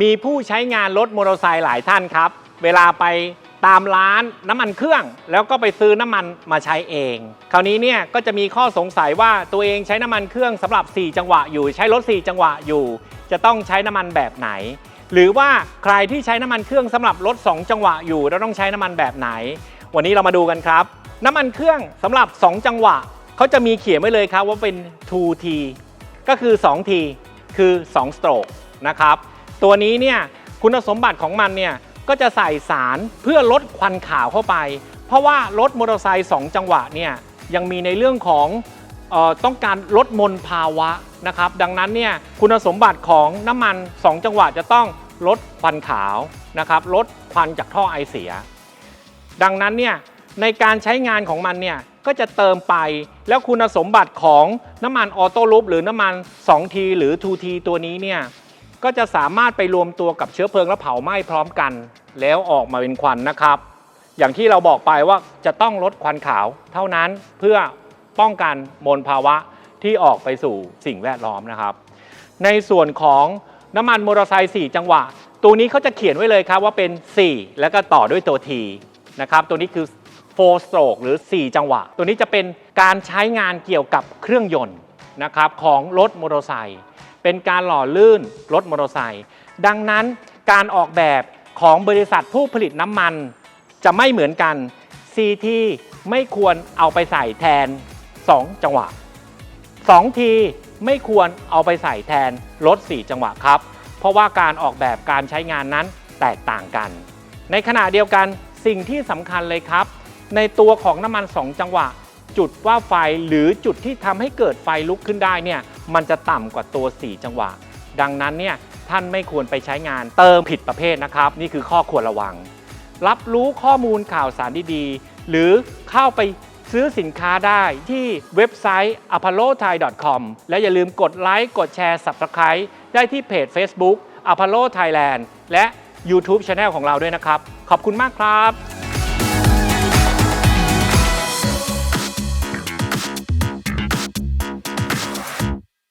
มีผู้ใช้งานรถมอเตอร์ไซค์หลายท่านครับ เวลาไปตามร้านน้ำมันเครื่อง แล้วก็ไปซื้อน้ำมันมาใช้เอง คราวนี้เนี่ยก็จะมีข้อสงสัยว่าตัวเองใช้น้ำมันเครื่องสำหรับ 4 จังหวะอยู่ ใช้รถ 4 จังหวะอยู่ จะต้องใช้น้ำมันแบบไหน หรือว่าใครที่ใช้น้ำมันเครื่องสำหรับรถ 2 จังหวะอยู่แล้วต้องใช้น้ำมันแบบไหน วันนี้เรามาดูกันครับ น้ำมันเครื่องสำหรับ 2 จังหวะเขาจะมีเขียนไว้เลยครับว่าเป็น 2T ก็คือ 2T คือ2 stroke นะครับ ตัวนี้เนี่ยคุณสมบัติของมันเนี่ยก็จะใส่สารเพื่อลดควันขาวเข้าไป เพราะว่ารถมอเตอร์ไซค์2จังหวะเนี่ยยังมีในเรื่องของเออต้องการลดมลภาวะนะครับดังนั้นเนี่ยคุณสมบัติของน้ำมัน 2 จังหวะจะต้องลดควันขาวนะครับลดควันจากท่อไอเสีย ดังนั้นเนี่ยในการใช้งานของมันเนี่ยก็จะเติมไปแล้วคุณสมบัติของน้ำมันออโต้ลูปหรือน้ำมัน 2T หรือ 2T ตัวนี้เนี่ย ก็จะสามารถไปรวมตัวกับเชื้อเพลิงและเผาไหม้พร้อมกัน แล้วออกมาเป็นควันนะครับ อย่างที่เราบอกไปว่าจะต้องลดควันขาวเท่านั้นเพื่อป้องกันมลภาวะที่ออกไปสู่สิ่งแวดล้อมนะครับ ในส่วนของน้ำมันมอเตอร์ไซค์4จังหวะ ตัวนี้เขาจะเขียนไว้เลยครับว่าเป็น 4 แล้วก็ต่อด้วยตัว T นะครับตัวนี้คือ4 stroke หรือ 4 จังหวะ ตัวนี้จะเป็นการใช้งานเกี่ยวกับเครื่องยนต์นะครับของรถมอเตอร์ไซค์ เป็นการหล่อลื่นรถมอเตอร์ไซค์ดังนั้นการออกแบบของบริษัทผู้ผลิตน้ำมัน จะไม่เหมือนกัน CT ไม่ควรเอาไปใส่แทน 2 จังหวะ2ทีไม่ควรเอาไปใส่แทนรถ 4 จังหวะครับ เพราะว่าการออกแบบการใช้งานนั้นแตกต่างกัน ในขณะเดียวกันสิ่งที่สำคัญเลยครับ ในตัวของน้ำมัน 2 จังหวะ จุดว่าไฟหรือจุดที่ทำให้เกิดไฟลุกขึ้นได้เนี่ยมันจะต่ำกว่าตัว 4 จังหวะ ดังนั้นเนี่ยท่านไม่ควรไปใช้งานเติมผิดประเภทนะครับ นี่คือข้อควรระวัง รับรู้ข้อมูลข่าวสารดีๆ หรือเข้าไปซื้อสินค้าได้ที่เว็บไซต์ apollothai.com และอย่าลืมกดไลค์กดแชร์ Subscribe ได้ที่เพจ Facebook Apollo Thailand และ YouTube Channel ของเราด้วยนะครับ ขอบคุณมากครับ